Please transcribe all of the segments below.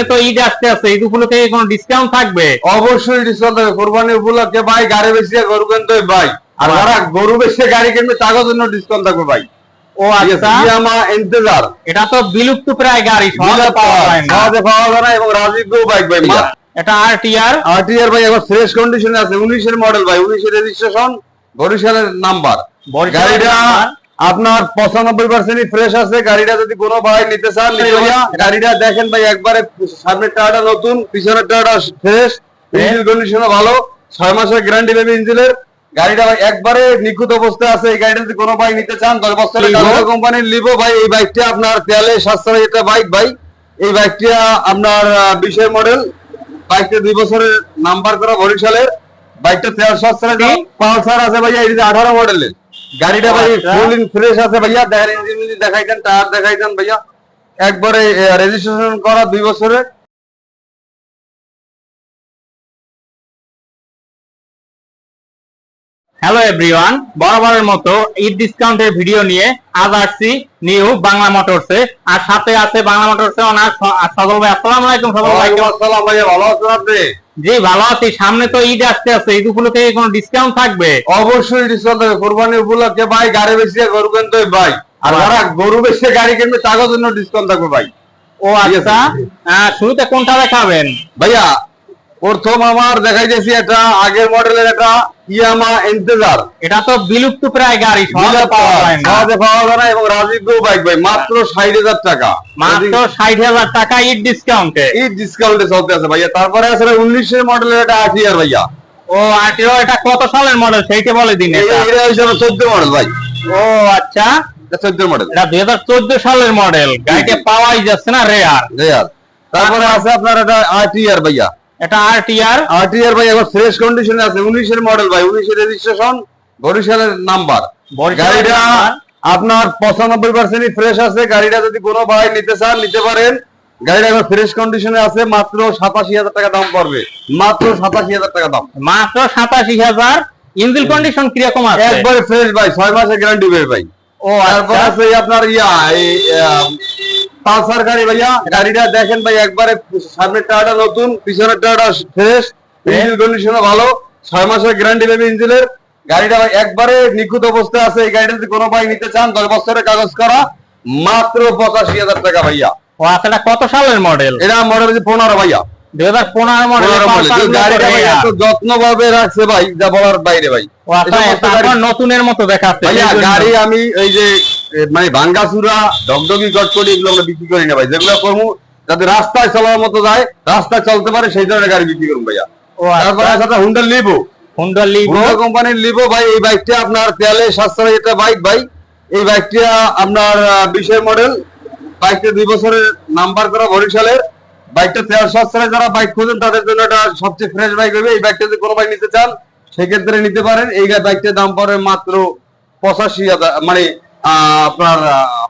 সামনে তো ঈদ আসতে আছে ঈদ উপলক্ষে কোনো ডিসকাউন্ট থাকবে? অবশ্যই ডিসকাউন্ট হবে কোরবানি উপলক্ষে ভাই গাড়ি বেশি গরু কিনতে ভাই। আর যারা গরু বেশি গাড়ি কিনবে তাদের জন্য ডিসকাউন্ট থাকবে ভাই। ও আচ্ছা। ইয়ামা ইন্তজার। এটা তো বিলুপ্ত প্রায় গাড়ি সহজে পাওয়া যায় না। সহজে পাওয়া যায় না এবং রাজীব বাইক ভাই এটা আরটিআর আরটিআর ভাই এখন ফ্রেশ কন্ডিশনে আছে উনিশের মডেল ভাই উনিশের রেজিস্ট্রেশন বরিশালের নাম্বার গাড়িটা আপনার পঁচানব্বই পার্সেন্ট ফ্রেশ আছে গাড়িটা যদি কোনো ভাই নিতে চান গাড়িটা দেখেন ভাই একবারে সামনের টায়ারটা নতুন পিছনের টায়ারটা ফ্রেশ ইঞ্জিন কন্ডিশনও ভালো ছয় মাসের গ্যারান্টি দেবে ইঞ্জিনের গাড়িটা ভাই একবারে নিখুঁত অবস্থায় আছে এই গাড়িটা যদি কোনো ভাই নিতে চান দশ বছরের কোম্পানির লিভো ভাই এই বাইকটা আপনার তেলে সাশ্রয় একটা বাইক ভাই। এই বাইকটা আপনার বিশের মডেল বাইকটা দুই বছরের নাম্বার করা বরিশালের। বাইকটা তেল সাশ্রয় কি? পালসার আছে ভাইয়া এটা আঠারো মডেলের গাড়িটা ভাই। ফুল ইন ফ্রেশ আছে ভাইয়া। দেখাই দেন টায়ার দেখাই দেন ভাইয়া। একবারে রেজিস্ট্রেশন করা দুই বছরের। হ্যালো এভরিওয়ান বরাবরের মতো ঈদ ডিসকাউন্টের ভিডিও নিয়ে আজ আসছি নিউ বাংলা মোটরসে। আর সাথে আছে বাংলা মোটরসে ওনার স- সজল ভাই আসসালামু আলাইকুম সজল ভাই। আসসালাম ভাইয়া ভালো আছেন আপনি? জি ভালো আছি। সামনে তো ঈদ আসতে আছে ঈদ উপলক্ষে কোনো ডিসকাউন্ট থাকবে? অবশ্যই ডিসকাউন্ট থাকবে। কোরবানি উপলক্ষে ভাই গাড়ি বেশি গরু কিনতে ভাই। আর বাহ। যারা গরু বেশি গাড়ি কিনবে তাদের জন্য ডিসকাউন্ট থাকবে ভাই। ও আচ্ছা। শুরুতে কোনটা দেখাবেন? ভাইয়া প্রথম আমার দেখাইতেছি একটা আগের মডেলের একটা ইয়ামা ইন্তজার। এটা তো বিলুপ্ত প্রায় গাড়ি সহজে পাওয়া যায় না। সহজে পাওয়া যায় না এবং রাজীব বাইক ভাই মাত্র ষাট হাজার টাকা। মাত্র ষাট হাজার টাকা ঈদ ডিসকাউন্টে এই ডিসকাউন্টে চলতে আছে ভাইয়া। তারপরে আছে উনিশের মডেলের একটা আট ইয়ার ভাইয়া। ও আরটিও এটা কত সালের মডেল সেইটা বলে দিন এটা। এটা হিসাবে চোদ্দ মডেল ভাই। ও আচ্ছা। চোদ্দ মডেল এটা দুই হাজার চোদ্দ সালের মডেল গাড়িটা পাওয়াই যাচ্ছে না রেয়ার রেয়ার তারপরে আছে আপনার একটা আট ইয়ার ভাইয়া। এটা আরটিআর ইয়ার ভাই এখন ফ্রেশ কন্ডিশনে আছে উনিশের মডেল ভাই উনিশের রেজিস্ট্রেশন বরিশালের নাম্বার গাড়িটা আপনার পঁচানব্বই পার্সেন্ট ফ্রেশ আছে গাড়িটা যদি কোনো ভাই নিতে চান নিতে পারেন। গাড়িটা এখন ফ্রেশ কন্ডিশনে আছে মাত্র সাতাশি হাজার টাকা দাম পড়বে। মাত্র সাতাশি হাজার টাকা দাম। মাত্র সাতাশি হাজার। ইঞ্জিন কন্ডিশন কীরকম আছে? একবারে ফ্রেশ ভাই ছয় মাসের গ্যারান্টি ভাই। ও তারপর আচ্ছা আছে আপনার ইয়া এই পালসার গাড়ি ভাইয়া গাড়িটা দেখেন ভাই একবারে সামনের টায়ারটা নতুন পিছনের টায়ারটা ফ্রেশ ইঞ্জিন কন্ডিশনও ভালো ছয় মাসের গ্যারান্টি দেবে ইঞ্জিনের গাড়িটা ভাই একবারে নিখুঁত অবস্থায় আছে এই গাড়িটা যদি কোনো ভাই নিতে চান দশ বছরের কাগজ করা মাত্র পঁচাশি হাজার টাকা ভাইয়া। ও আচ্ছা কত সালের মডেল এটা মডেল হচ্ছে পনেরো ভাইয়া। দুই হাজার পনেরো মডেল গাড়িটা ভাই এত যত্ন ভাবে রাখছে ভাই যা বলার বাইরে ভাই। আচ্ছা নতুনের মতো দেখাচ্ছে। গাড়ি আমি এই যে মানে ভাঙ্গাচুরা ডগডগি গটকটি এগুলো আমরা বিক্রি করি না ভাই যেগুলো করব যাতে রাস্তায় চলার মতো যায় রাস্তায় চলতে পারে সেই ধরনের গাড়ি বিক্রি করব ভাইয়া। তারপরে আচ্ছা। আছে Honda Livo Honda Livo Honda কোম্পানির লিভো ভাই এই বাইকটা আপনার তেলে সাশ্রয় একটা বাইক ভাই। এই বাইকটা আপনার বিশের মডেল। বাইকটা দুই বছরের নাম্বার করা বরিশালের। বাইকটা তেল সাশ্রয় যারা বাইক খোঁজেন তাদের জন্য এটা সবচেয়ে ফ্রেশ বাইক হবে। এই বাইকটা যদি কোনো বাইক নিতে চান সেক্ষেত্রে নিতে পারেন। এই বাইকটার দাম পড়ে মাত্র পঁচাশি হাজার মানে আপনার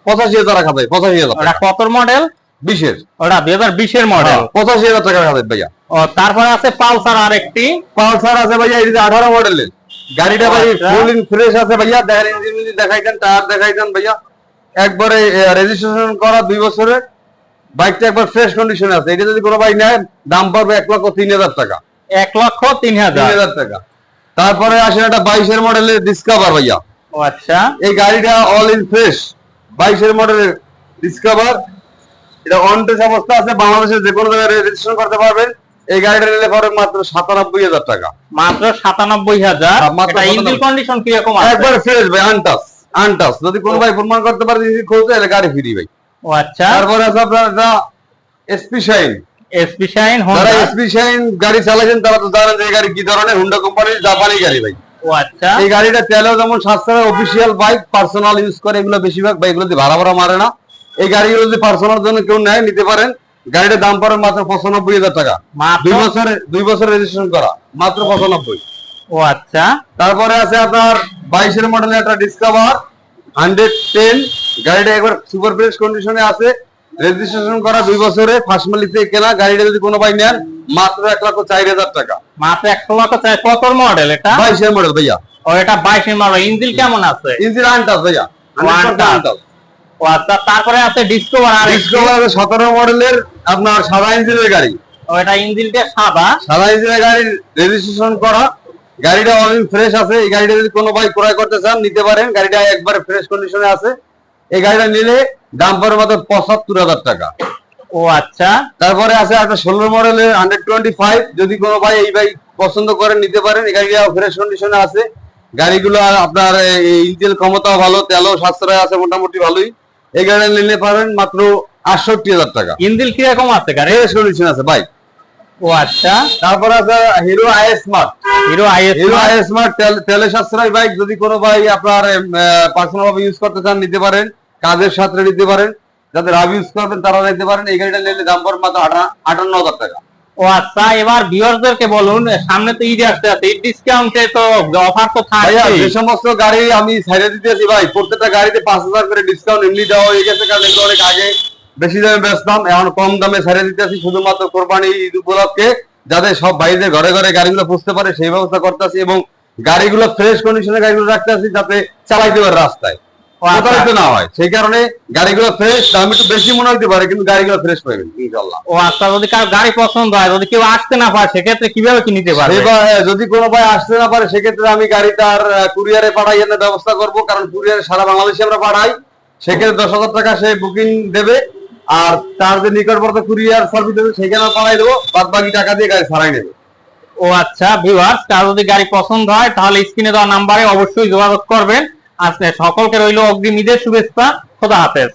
পঁচাশি হাজার টাকা ভাই পঁচাশি হাজার ওটা কত মডেল বিশের। ওটা দুই হাজার বিশের মডেল পঁচাশি হাজার টাকা খাবে ভাইয়া। ও তারপরে আছে পালসার আর একটি পালসার আছে ভাইয়া এটা আঠারো মডেলের গাড়িটা ভাই। ফুল ইন ফ্রেশ আছে ভাইয়া দেখেন ইঞ্জিন ইঞ্জিন দেখাই দেন টায়ার দেখাই দেন ভাইয়া। একবারে রেজিস্ট্রেশন করা দুই বছরের বাইকটা একবার ফ্রেশ কন্ডিশনে আছে। এটা যদি কোনো বাইক নেয় দাম পড়বে এক লক্ষ তিন হাজার টাকা। এক লক্ষ তিন হাজার। টাকা। তারপরে আসেন একটা বাইশের মডেলের ডিসকাভার ভাইয়া। ও আচ্ছা। এই গাড়িটা অল ইন ফ্রেশ বাইশের মডেলের ডিসকভার এটা অন টেস্ট অবস্থা আছে। বাংলাদেশের যে কোনো জায়গায় রেজিস্ট্রেশন করতে পারবেন। এই গাড়িটা নিলে পরে মাত্র সাতানব্বই হাজার টাকা। মাত্র সাতানব্বই হাজার। হ্যাঁ, মাত্র এটা ইঞ্জিন 97 কন্ডিশন কীরকম একবার ফ্রেশ ভাই আনটাস আনটাস যদি কোনো ভাই প্রমাণ করতে পারে যদি খোঁজে তাহলে গাড়ি ফ্রি ভাই। ও আচ্ছা। তারপরে আছে আপনার একটা এসপি শাইন এসপি শাইন যারা এসপি শাইন গাড়ি চালাচ্ছেন তারা তো জানেন যে গাড়ি কি ধরনের হুন্ডা কোম্পানির জাপানি গাড়ি ভাই। আচ্ছা। এই গাড়িটা তেলেও যেমন সাশ্রয় অফিসিয়াল বাইক পার্সোনাল ইউজ করে এগুলো বেশিরভাগ বাইকগুলো ভাড়া ভাড়া মারে না। এই গাড়িগুলো যদি পার্সোনাল জন্য কেউ নেয় নিতে পারেন। গাড়িটার দাম পড়ে মাত্র পঁচানব্বই হাজার টাকা। দুই বছরে দুই বছর রেজিস্ট্রেশন করা। মাত্র পঁচানব্বই। ও আচ্ছা। তারপরে আছে আপনার বাইশের মডেলের একটা ডিসকভার হান্ড্রেড টেন গাড়িটা একবার সুপার ফ্রেশ কন্ডিশনে আছে। রেজিস্ট্রেশন করা দুই বছরে ফার্স্টমালিতে কেনা গাড়িটা যদি কোনো ভাই নেন মাত্র এক লক্ষ চার হাজার টাকা। মাত্র একশো লক্ষ চাই কত মডেল এটা? বাইশের মডেল ভাইয়া। ও এটা বাইশের মডেল ইঞ্জিন কেমন আছে? ইঞ্জিন আনটাস ভাইয়া। আনটাস আচ্ছা তারপরে আছে ডিসকভার আর ডিসকভার সতেরো মডেলের আপনার সাদা ইঞ্জিনের গাড়ি। ও এটা ইঞ্জিনটা সাদা। সাদা ইঞ্জিনের গাড়ি রেজিস্ট্রেশন করা। গাড়িটা অনেক ফ্রেশ আছে। এই গাড়িটা যদি কোনো ভাই ক্রয় করতে চান নিতে পারেন। গাড়িটা একবারে ফ্রেশ কন্ডিশনে আছে। এই গাড়িটা নিলে দাম পড়ে মাত্র পঁচাত্তর হাজার টাকা। ও আচ্ছা। তারপরে আছে একটা ষোলো মডেলের হান্ড্রেড টোয়েন্টি ফাইভ যদি কোনো ভাই এই বাইক পছন্দ করেন নিতে পারেন। এই গাড়িটা ফ্রেশ কন্ডিশনে আছে। গাড়িগুলো আপনার ইঞ্জিন ক্ষমতাও ভালো তেলও সাশ্রয় আছে মোটামুটি ভালোই। এই গাড়ি নিলে পারেন মাত্র আটষট্টি হাজার টাকা। ইঞ্জিন কীরকম আছে গাড়ি ফ্রেশ কন্ডিশন আছে বাইক ও আচ্ছা। তারপর আছে Hero i smart Hero IS Hero i smart তেলে সাশ্রয় বাইক যদি কোনো ভাই আপনার পার্সোনাল ভাবে ইউজ করতে চান নিতে পারেন। কাজের সাথে নিতে পারেন যাদের রাব ইউজ করবেন তারা নিতে পারেন। এই গাড়িটা নিলে দাম পড়বে মাত্র আটা- আটান্ন হাজার টাকা। ও আচ্ছা এবার ভিউয়ারদেরকে বলুন সামনে তো ঈদ আসতে আছে ঈদ ডিসকাউন্টে তো অফার তো ভাইয়া থাকবে যে সমস্ত গাড়ি আমি সাইডে দিতেছি ভাই প্রত্যেকটা গাড়িতে পাঁচ হাজার করে ডিসকাউন্ট এমনি দেওয়া হয়ে গেছে কারণ এগুলো অনেক আগে বেশি দামে বেচতাম এখন কম দামে সাইডে দিতেছি শুধুমাত্র কোরবানি ঈদ উপলক্ষে যাতে সব ভাইদের ঘরে ঘরে গাড়িগুলো পুষতে পারে সেই ব্যবস্থা করতেছি এবং গাড়িগুলো ফ্রেশ কন্ডিশনে গাড়িগুলো রাখতেছি যাতে চালাইতে পারে রাস্তায়। প্রতারিত না হয়। সেই কারণে গাড়িগুলো ফ্রেশ দাম একটু বেশি মনে হতে পারে কিন্তু গাড়িগুলো ফ্রেশ পাবেন ইনশাল্লাহ ও আচ্ছা যদি কারও গাড়ি পছন্দ হয় যদি কেউ আসতে না পারে সেক্ষেত্রে কীভাবে কি নিতে হ্যাঁ, যদি কোনো ভাই আসতে না পারে সেক্ষেত্রে আমি গাড়ি তার কুরিয়ারে পাঠাই এনে ব্যবস্থা করব কারণ কুরিয়ারে সারা বাংলাদেশে আমরা পাঠাই। সেক্ষেত্রে দশ হাজার টাকা সে বুকিং দেবে আর তার যে নিকটবর্তী কুরিয়ার সার্ভিস দেবে সেখানে পাঠাই দেবো বাদ বাকি টাকা দিয়ে গাড়ি ছাড়াই নেবে। ও আচ্ছা ভিউয়ার্স কারও যদি গাড়ি পছন্দ হয় তাহলে স্ক্রিনে দেওয়া নাম্বারে অবশ্যই যোগাযোগ করবেন। আজকে সকলকে রইল অগ্রিম ঈদের শুভেচ্ছা। খোদা হাফেজ।